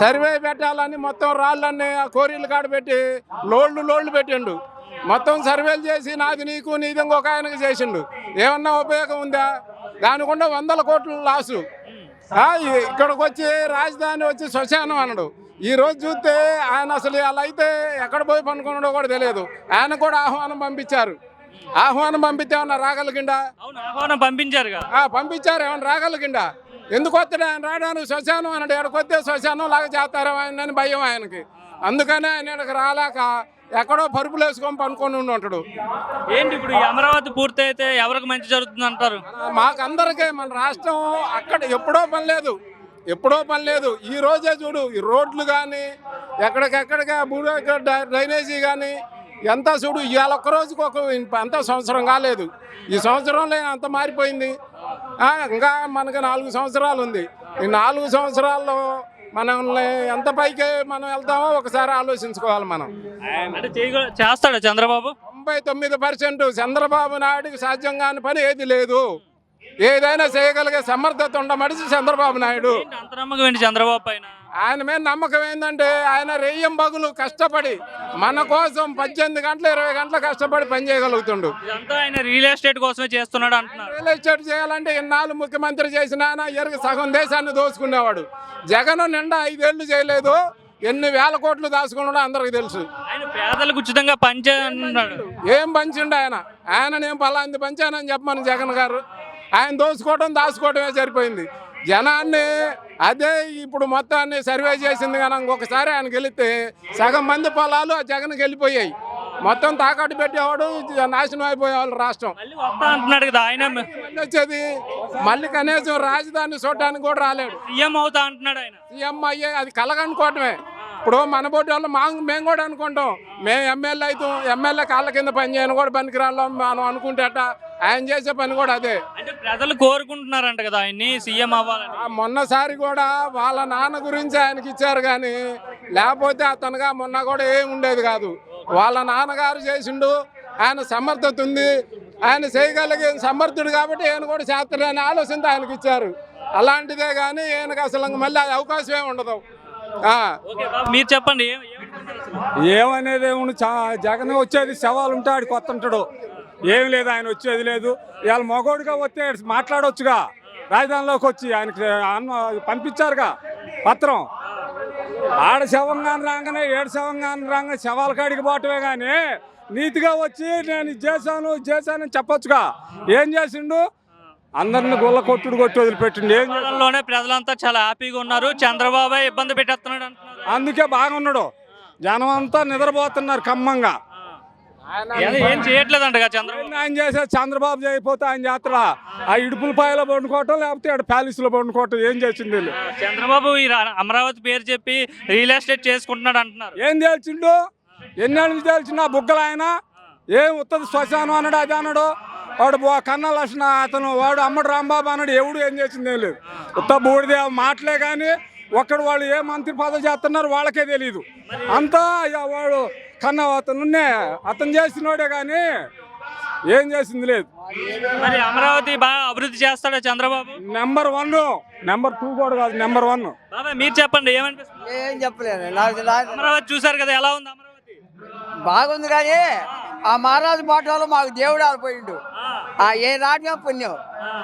Survey పెట్టాలని మొత్తం రాళ్ళన్నీ ఆ కోరీలు కాడ పెట్టి లోళ్ళు లోళ్ళు పెట్టిండు. మొత్తం సర్వేలు చేసి నాది నీకు నీది ఇంకొక ఆయనకి చేసిండు. ఏమన్నా ఉపయోగం ఉందా? దానికుండా వందల కోట్లు లాసు ఇక్కడికి వచ్చి రాజధాని వచ్చి శ్మశానం అన్నాడు. ఈ రోజు చూస్తే ఆయన అసలు అలా అయితే ఎక్కడ పోయి పనుకున్నాడో కూడా తెలియదు. ఆయన కూడా ఆహ్వానం పంపించారు. ఆహ్వానం పంపితే ఏమన్నా రాగలిగిండా? ఆ, పంపించారు ఏమన్నా రాగలిగిండా? ఎందుకు వస్తాడు? ఆయన రావడానికి శ్మశానం అన్నాడు. ఎక్కడికి వస్తే శ్మశానం లాగా చేస్తారు ఆయన అని భయం ఆయనకి. అందుకనే ఆయన ఇక్కడికి రాలేక ఎక్కడో పరుపులు వేసుకొని పనుకొని ఉండి ఉంటాడు. ఏంటి ఇప్పుడు ఈ అమరావతి పూర్తయితే ఎవరికి మంచి జరుగుతుంది అంటారు? మాకందరికీ మన రాష్ట్రం అక్కడ ఎప్పుడో పని లేదు. ఎప్పుడో పని లేదు. ఈ రోజే చూడు ఈ రోడ్లు కానీ ఎక్కడికెక్కడికి భూమి డ్రైనేజీ కానీ ఎంత చూడు ఇవాళ ఒక్క రోజుకి ఒక అంత సంవత్సరం కాలేదు. ఈ సంవత్సరంలో అంత మారిపోయింది. ఇంకా మనకి నాలుగు సంవత్సరాలు ఉంది. ఈ నాలుగు సంవత్సరాల్లో మనల్ని ఎంత పైకి మనం వెళ్తామో ఒకసారి ఆలోచించుకోవాలి మనం. అంటే చేస్తాడా చంద్రబాబు? తొంభై తొమ్మిది పర్సెంట్ చంద్రబాబు నాయుడుకి సాధ్యం కాని పని ఏది లేదు. ఏదైనా చేయగలిగే సమర్థత ఉండ మనిషి చంద్రబాబు నాయుడు. ఏంటి అంత నమ్మకం ఏంటి చంద్రబాబు పైన? ఆయన మీద నమ్మకం ఏంటంటే ఆయన రెయ్యం బగులు కష్టపడి మన కోసం పద్దెనిమిది గంటలు ఇరవై గంటలు కష్టపడి పని చేయగలుగుతుండు. ఆయన రియల్ ఎస్టేట్ కోసమే చేస్తున్నాడు అంటున్నారు. రియల్ ఎస్టేట్ చేయాలంటే ఇన్నాళ్ళు ముఖ్యమంత్రి చేసిన ఆయన ఎరుగు సగం దేశాన్ని దోచుకునేవాడు జగన్ నిండా ఐదేళ్ళు చేయలేదు ఎన్ని వేల కోట్లు దాచుకున్నాడో అందరికి తెలుసు. ఆయన పేదలకు ఉచితంగా పంచే అంటున్నాడు ఏం పంచిండు ఆయన? ఆయన నేను పలాంది పంచానని చెప్పమని జగన్ గారు. ఆయన దోచుకోవడం దాచుకోవడమే సరిపోయింది. జనాన్ని అదే ఇప్పుడు మొత్తాన్ని సర్వే చేసింది కానీ ఇంకొకసారి ఆయన గెలిస్తే సగం మంది పొలాలు ఆ జగన్కి వెళ్ళిపోయాయి. మొత్తం తాకట్టు పెట్టేవాడు నాశనం అయిపోయేవాళ్ళు రాష్ట్రం. అంటున్నాడు కదా ఆయన. వచ్చేది? మళ్ళీ కనీసం రాజధాని చూడడానికి కూడా రాలేడు. సీఎం అవుతా అంటున్నాడు ఆయన. సీఎం అయ్యే అది కలగనుకోవటమే. ఇప్పుడు మన బోటి వాళ్ళు మా మేము కూడా అనుకుంటాం. మేము ఎమ్మెల్యే అవుతాం ఎమ్మెల్యే కాళ్ళ కింద పని చేయను కూడా పనికిరాళ్ళం మనం అనుకుంటేట ఆయన చేసే పని కూడా అదే. అంటే ప్రజలు కోరుకుంటున్నారంట కదా ఆయన్ని సీఎం అవ్వాలని. మొన్నసారి కూడా వాళ్ళ నాన్న గురించి ఆయనకి ఇచ్చారు కానీ లేకపోతే అతనుగా మొన్న కూడా ఏం ఉండేది కాదు. వాళ్ళ నాన్నగారు చేసిండు ఆయన సమర్థత ఉంది. ఆయన చేయగలిగే సమర్థుడు కాబట్టి ఆయన కూడా చేస్తాడని ఆలోచనతో ఆయనకి ఇచ్చారు. అలాంటిదే కానీ ఈయనకి అసలు ఇంక మళ్ళీ అది అవకాశమే ఉండదు. ఆ. ఓకే బాబు మీరు చెప్పండి? ఏమనేది జగన్ వచ్చేది శవాలు ఉంటాడు కొత్త ఉంటాడు ఏం లేదు ఆయన వచ్చేది లేదు. ఇవాళ మగోడుగా వస్తే మాట్లాడొచ్చుగా. రాజధానిలోకి వచ్చి ఆయనకి అన్న పంపించారుగా పత్రం. ఆడ శవంగాని రాగానే ఏడు శవంగాని రాగానే శవాల కాడికి పోవటమే కానీ నీతిగా వచ్చి నేను ఇది చేశాను చేశానని చెప్పొచ్చుగా. ఏం చేసిండు? అందరిని గుల్ల కొట్టుడు కొట్టి వదిలిపెట్టిండు. ఏం ప్రజలంతా చాలా హ్యాపీగా ఉన్నారు. చంద్రబాబు ఇబ్బంది పెట్టేస్తున్నాడు అందుకే బాగున్నాడు. జనం అంతా నిద్రపోతున్నారు ఖమ్మంగా. ఏం- చేయట్లేదంట చంద్రబాబు. ఆయన చేసే చంద్రబాబు చేయకపోతే ఆయన చేస్తాడా ఆ ఇడుపుల పాయలో పండుకోవటం లేకపోతే ఇక్కడ ప్యాలెస్లో పండుకోవటం ఏం చేసింది చంద్రబాబు ఈ రా- అమరావతి పేరు చెప్పి రియల్ ఎస్టేట్ చేసుకుంటున్నాడు అంటున్నారు. ఏం తేల్చిండు? ఎన్నేళ్ళ నుంచి తేల్చిన ఆ బుగ్గలు ఆయన? ఏం ఉత్తది శ్మశానం అన్నాడు అది అన్నాడు? వాడు బో- కన్నా లక్షణ అతను వాడు అమ్మడు రాంబాబు అన్నాడు ఎవడు ఏం చేసింది ఏం లేదు. ఉత్త బూడిదే మాటలే కానీ ఒక్కడు వాళ్ళు ఏ మంత్రి పదవి చేస్తున్నారు వాళ్ళకే తెలియదు అంతా ఇక వాడు కన్నా అతనున్నే అతను చేసినోడే కానీ ఏం చేసింది లేదు. మరి అమరావతి బాగా అభివృద్ధి చేస్తాడా Chandrababu? Number one number two కూడా కాదు నెంబర్ వన్. మీరు చెప్పండి ఏమనిపిస్తుంది? ఏం నాకు నాకు అమరావతి చూసారు కదా ఎలా ఉంది అమరావతి? బాగుంది కానీ ఆ మహారాజు పాటలో మాకు దేవుడు ఆడిపోయిండు ఆ. ఏ నాటకం పుణ్యం.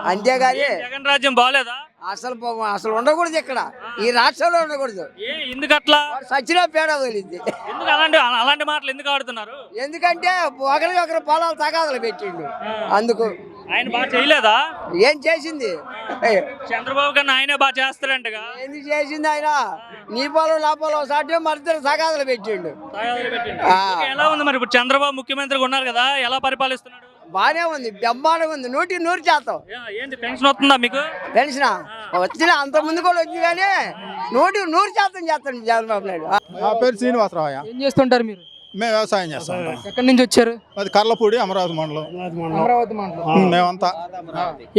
అంతేగాని జగన్ రాజ్యం బాగాలేదా అసలు అసలు ఉండకూడదు ఇక్కడ. ఈ రాష్ట్రంలో ఉండకూడదు. ఎందుకు అట్లా సచ్చినా పేడ వదిలింది. ఎందుకు అలాంటి అలాంటి మాటలు ఎందుకు ఆడుతున్నారు? ఎందుకంటే ఒకరికి ఒకరు పొలాలు తగాదలు పెట్టిండు. అందుకు ఆయన బాగా చేయలేదా? ఏం చేసింది? చంద్రబాబు కన్నా ఆయనే బాగా చేస్తాడంటగా. ఎందుకు చేసింది ఆయన? నీ పొలం నా పొలం సాటి మరిద్దరు తగాదలు పెట్టిండు. ఎలా ఉంది మరి? ఇప్పుడు చంద్రబాబు ముఖ్యమంత్రిగా ఉన్నారు కదా ఎలా పరిపాలిస్తున్నాడు? బానే ఉంది బ్రహ్మాండంగా ఉంది. నూటి నూరు శాతం. ఏంటి పెన్షన్ వస్తుందా మీకు? తెలిసిన వచ్చిన అంత ముందు కూడా వచ్చింది కానీ నూటి నూరు శాతం చేస్తాను చంద్రబాబు నాయుడు. నా పేరు శ్రీనివాసరావు ఏం చేస్తుంటారు మీరు? మేము వ్యవసాయం చేస్తాం ఎక్కడి నుంచి వచ్చారు? అది కర్లపూడి అమరావతి మండలం. అమరావతి మండలం. మేమంతా.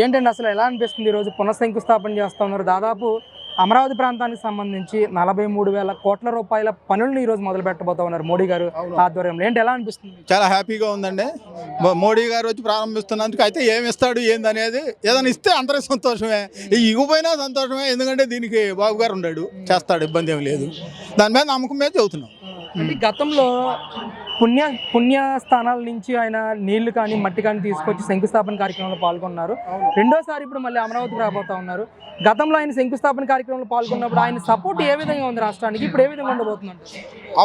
ఏంటండి అసలు ఎలా అనిపిస్తుంది ఈ రోజు పునఃశంకుస్థాపన చేస్తా ఉన్నారు? దాదాపు అమరావతి ప్రాంతానికి సంబంధించి నలభై మూడు వేల కోట్ల రూపాయల పనులను ఈ రోజు మొదలు పెట్టబోతా ఉన్నారు మోడీ గారు ఆధ్వర్యంలో. ఏంటి ఎలా అనిపిస్తుంది? చాలా హ్యాపీగా ఉందండి. మోడీ గారు వచ్చి ప్రారంభిస్తున్నందుకు అయితే ఏమి ఇస్తాడు ఏందనేది ఏదైనా ఇస్తే అందరికి సంతోషమే. ఈ ఇవ్వపోయినా సంతోషమే ఎందుకంటే దీనికి బాబు గారు ఉన్నాడు చేస్తాడు ఇబ్బంది ఏమి లేదు. దాని మీద నమ్మకం మీద అంటే గతంలో పుణ్య పుణ్య స్థానాల నుంచి ఆయన నీళ్ళు కానీ మట్టి కానీ తీసుకొచ్చి శంకుస్థాపన కార్యక్రమంలో పాల్గొన్నారు. రెండోసారి ఇప్పుడు మళ్ళీ అమరావతికి రాబోతా ఉన్నారు. గతంలో ఆయన శంకుస్థాపన కార్యక్రమంలో పాల్గొన్నప్పుడు ఆయన సపోర్ట్ ఏ విధంగా ఉంది రాష్ట్రానికి? ఇప్పుడు ఏ విధంగా ఉండబోతుందంట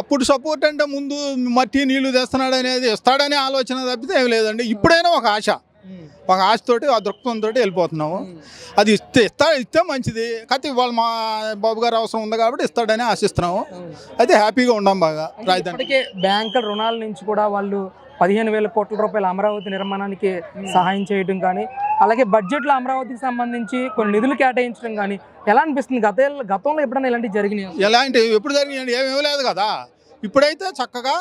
అప్పుడు సపోర్ట్ అంటే ముందు మట్టి నీళ్ళు తెస్తున్నాడు అనేది ఇస్తాడనే ఆలోచన తప్పితే ఏమి లేదండి. ఇప్పుడైనా ఒక ఆశ. ఒక ఆశతోటి ఆ దృక్పథంతో వెళ్ళిపోతున్నాము. అది ఇస్తే ఇస్తా ఇస్తే మంచిది. కాకపోతే ఇవాళ మా బాబు గారు అవసరం ఉంది కాబట్టి ఇస్తాడని ఆశిస్తున్నాము. అయితే హ్యాపీగా ఉండం బాగా రాజధాని. ఇప్పటికే బ్యాంకుల రుణాల నుంచి కూడా వాళ్ళు పదిహేను వేల కోట్ల రూపాయల అమరావతి నిర్మాణానికి సహాయం చేయడం కానీ అలాగే బడ్జెట్లో అమరావతికి సంబంధించి కొన్ని నిధులు కేటాయించడం కానీ ఎలా అనిపిస్తుంది? గత గతంలో ఎప్పుడైనా ఇలాంటివి జరిగినాయి? ఎలాంటి ఎప్పుడు జరిగినాయండి? ఏమేమి లేదు కదా. ఇప్పుడైతే చక్కగా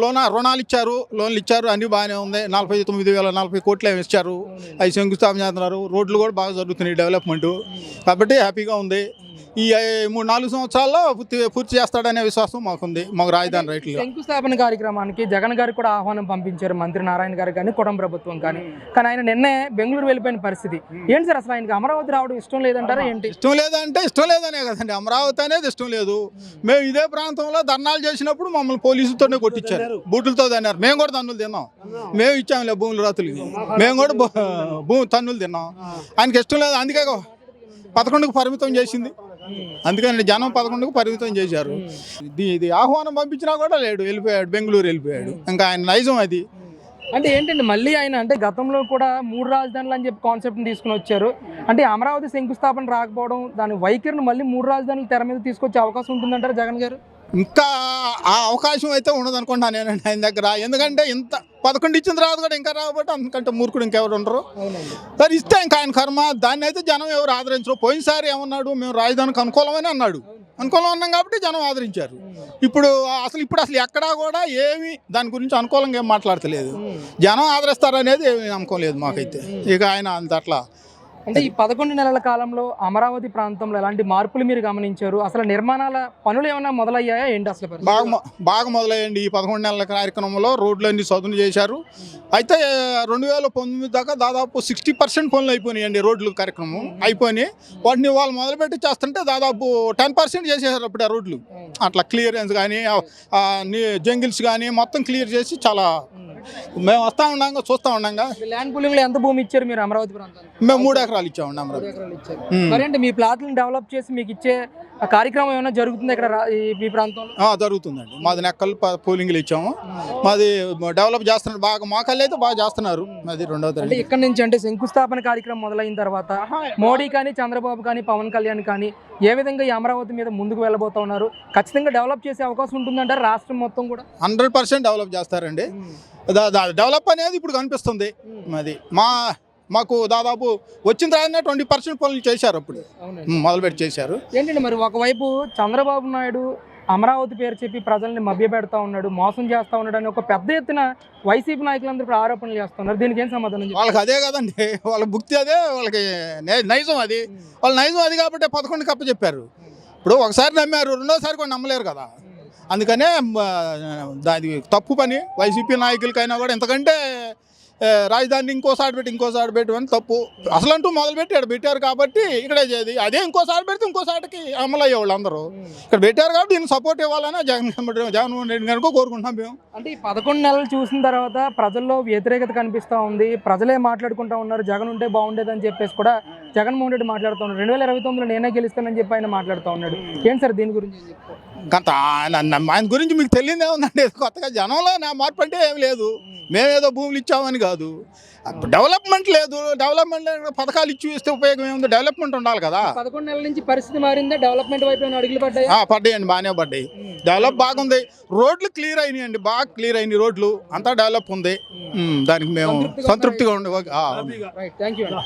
లోన రుణాలు ఇచ్చారు లోన్లు ఇచ్చారు అన్నీ బాగానే ఉంది. నలభై తొమ్మిది వేల నలభై కోట్లు ఏమి ఇచ్చారు అవి శంకుస్థాపన చేస్తున్నారు. రోడ్లు కూడా బాగా జరుగుతున్నాయి డెవలప్మెంట్ కాబట్టి హ్యాపీగా ఉంది. ఈ మూడు నాలుగు సంవత్సరాల్లో పూర్తి పూర్తి చేస్తాడనే విశ్వాసం మాకుంది మాకు రాజధాని రైట్లు శంకుస్థాపన కార్యక్రమానికి జగన్ గారికి కూడా ఆహ్వానం పంపించారు మంత్రి నారాయణ గారు కానీ కుటుంబ ప్రభుత్వం కానీ. కానీ ఆయన నిన్నే బెంగళూరు వెళ్ళిపోయిన పరిస్థితి. ఏంటి సార్ అసలు ఆయనకి అమరావతి రావడం ఇష్టం లేదంటారా ఏంటి? ఇష్టం లేదంటే ఇష్టం లేదనే కదండి అమరావతి అనేది ఇష్టం లేదు. మేము. ఇదే ప్రాంతంలో ధర్నాలు చేసినప్పుడు మమ్మల్ని పోలీసులతోనే కొట్టించారు. బూటులతో తన్నారు. మేము కూడా తన్నులు తిన్నాం. మేము ఇచ్చాంలే భూములు రాతులకి మేము కూడా భూ- భూమి తన్నులు తిన్నాం. ఆయనకి ఇష్టం లేదు అందుకే పదకొండుకు పరిమితం చేసింది. అందుకని జనం పదకొండుకు పరిమితం చేశారు. ఇది ఆహ్వానం పంపించినా కూడా లేడు. వెళ్ళిపోయాడు. బెంగళూరు వెళ్ళిపోయాడు. ఇంకా ఆయన నైజం అది. అంటే ఏంటండి మళ్ళీ ఆయన అంటే గతంలో కూడా మూడు రాజధానులు అని చెప్పి కాన్సెప్ట్ని తీసుకుని వచ్చారు. అంటే అమరావతి శంకుస్థాపన రాకపోవడం దాని వైఖరిని మళ్ళీ మూడు రాజధానులు తెర మీద తీసుకొచ్చే అవకాశం ఉంటుందంటారా జగన్ గారు? ఇంకా ఆ అవకాశం అయితే ఉండదు అనుకుంటాను నేను ఆయన దగ్గర. ఎందుకంటే ఇంత పదకొండు ఇచ్చిన తర్వాత కూడా ఇంకా రాబట్టి అంతకంటే మూర్ఖుడు ఇంకెవరు ఉండరు. సరే ఇస్తే ఇంకా ఆయన కర్మ. దాన్ని అయితే జనం ఎవరు ఆదరించరు. పోయినసారి ఏమన్నాడు మేము రాజధానికి అనుకూలమని అన్నాడు. అనుకూలం అన్నాం కాబట్టి జనం ఆదరించారు. ఇప్పుడు అసలు ఇప్పుడు అసలు ఎక్కడా కూడా ఏమి దాని గురించి అనుకూలంగా ఏం మాట్లాడతలేదు. జనం ఆదరిస్తారనేది ఏమీ నమ్మకం లేదు మాకైతే. ఇక ఆయన అంత అట్లా అంటే ఈ పదకొండు నెలల కాలంలో అమరావతి ప్రాంతంలో ఎలాంటి మార్పులు మీరు గమనించారు? అసలు నిర్మాణాల పనులు ఏమైనా మొదలయ్యాయా? ఏంటి అసలు? బాగా బాగా మొదలయ్యండి ఈ పదకొండు నెలల కార్యక్రమంలో. రోడ్లన్నీ చదును చేశారు. అయితే రెండు వేల పంతొమ్మిది దాకా దాదాపు సిక్స్టీ పర్సెంట్ పనులు అయిపోయినాయండి రోడ్లు కార్యక్రమం అయిపోయినాయి. వాటిని వాళ్ళు మొదలుపెట్టి చేస్తుంటే దాదాపు టెన్ పర్సెంట్ చేసేసారు అప్పుడు ఆ రోడ్లు. అట్లా క్లియరెన్స్ కానీ జంగిల్స్ కానీ మొత్తం క్లియర్ చేసి చాలా మేము వస్తా ఉండంగా చూస్తూ ఉండంగా. ల్యాండ్ పూలింగ్లో ఎంత భూమి ఇచ్చారు మీరు అమరావతి ప్రాంతానికి? మేము మూడు ఎకరాలు ఇచ్చామండి మూడు అమరావతి. ఎకరాలు ఇచ్చారు. ఉమ్. మరి అంటే మీ ప్లాట్లను డెవలప్ చేసి మీకు ఇచ్చే ఆ కార్యక్రమం ఏమైనా జరుగుతుంది ఇక్కడ మీ ప్రాంతంలో? ఆ, జరుగుతుందండి. మాది నెక్కలు ప- పూలింగ్లు ఇచ్చాము. మాది డెవలప్ చేస్తున్నారు. బాగా మోకాళ్ళు అయితే బాగా చేస్తున్నారు. మాది రెండవ తరగతి. ఇక్కడ నుంచి అంటే శంకుస్థాపన కార్యక్రమం మొదలైన తర్వాత మోడీ కానీ చంద్రబాబు కానీ పవన్ కళ్యాణ్ కానీ ఏ విధంగా ఈ అమరావతి మీద ముందుకు వెళ్ళబోతా ఉన్నారు? ఖచ్చితంగా డెవలప్ చేసే అవకాశం ఉంటుందంటారు రాష్ట్రం మొత్తం కూడా? హండ్రెడ్ పర్సెంట్ డెవలప్ చేస్తారండి. డెవలప్ అనేది ఇప్పుడు కనిపిస్తుంది. అది మా మాకు దాదాపు వచ్చిన తర్వాత ట్వంటీ పర్సెంట్ పనులు చేశారు అప్పుడు. ఉమ్, మొదలుపెట్టి చేశారు. ఏంటంటే మరి ఒకవైపు చంద్రబాబు నాయుడు అమరావతి పేరు చెప్పి ప్రజల్ని మభ్యపెడతా ఉన్నాడు మోసం చేస్తా ఉన్నాడు అని ఒక పెద్ద ఎత్తున వైసీపీ నాయకులందరూ ఇప్పుడు ఆరోపణలు చేస్తున్నారు. దీనికి ఏం సమాధానం? వాళ్ళకి అదే కదండి. వాళ్ళ భుక్తి అదే వాళ్ళకి నైజం అది. వాళ్ళ నైజం అది కాబట్టి పదకొండు కప్ప చెప్పారు ఇప్పుడు ఒకసారి నమ్మారు రెండోసారి కూడా నమ్మలేరు కదా. అందుకనే దాని తప్పు పని. వైసీపీ నాయకులకైనా కూడా ఎంతకంటే రాజధాని రాజధానిని ఇంకోసారి పెట్టి ఇంకోసారి పెట్టమని తప్పు. అసలంటూ మొదలుపెట్టి ఇక్కడ పెట్టారు కాబట్టి ఇక్కడే చేది. అదే ఇంకోసారి పెడితే ఇంకోసారికి అమలు అయ్యేవాళ్ళు అందరూ. ఇక్కడ పెట్టారు కాబట్టి దీన్ని సపోర్ట్ ఇవ్వాలని జగన్ జగన్మోహన్ రెడ్డి గారికి కోరుకుంటున్నాం మేము. అంటే ఈ పదకొండు నెలలు చూసిన తర్వాత ప్రజల్లో వ్యతిరేకత కనిపిస్తూ ఉంది. ప్రజలే మాట్లాడుకుంటా ఉన్నారు. జగన్ ఉంటే బాగుండేదని చెప్పేసి కూడా జగన్మోహన్ రెడ్డి మాట్లాడుతూ ఉన్నారు రెండు వేల ఇరవై తొమ్మిదిలో నేనే గెలుస్తానని చెప్పి ఆయన మాట్లాడుతూ ఉన్నాడు. ఏంటి సార్ దీని గురించి ఏం? గంత ఆయన ఆయన గురించి మీకు తెలియదే ఉందండి. కొత్తగా జనంలో నా మార్పు అంటే ఏం లేదు. మేమేదో భూములు ఇచ్చామని కాదు. డెవలప్మెంట్ లేదు. డెవలప్మెంట్ పథకాలు ఇచ్చి ఇస్తే ఉపయోగం ఏముంది? డెవలప్మెంట్ ఉండాలి కదా. పదకొండు నెలల నుంచి పరిస్థితి మారిందా? డెవలప్మెంట్ వైపు అడుగులు పడ్డాయి? ఆ, పడ్డాయండి. బాగానే పడ్డాయి. డెవలప్ బాగుంది. రోడ్లు క్లియర్ అయినాయండి. బాగా క్లియర్ అయినాయి రోడ్లు. అంతా డెవలప్ ఉంది. దానికి మేము సంతృప్తిగా ఉండి థ్యాంక్ యూ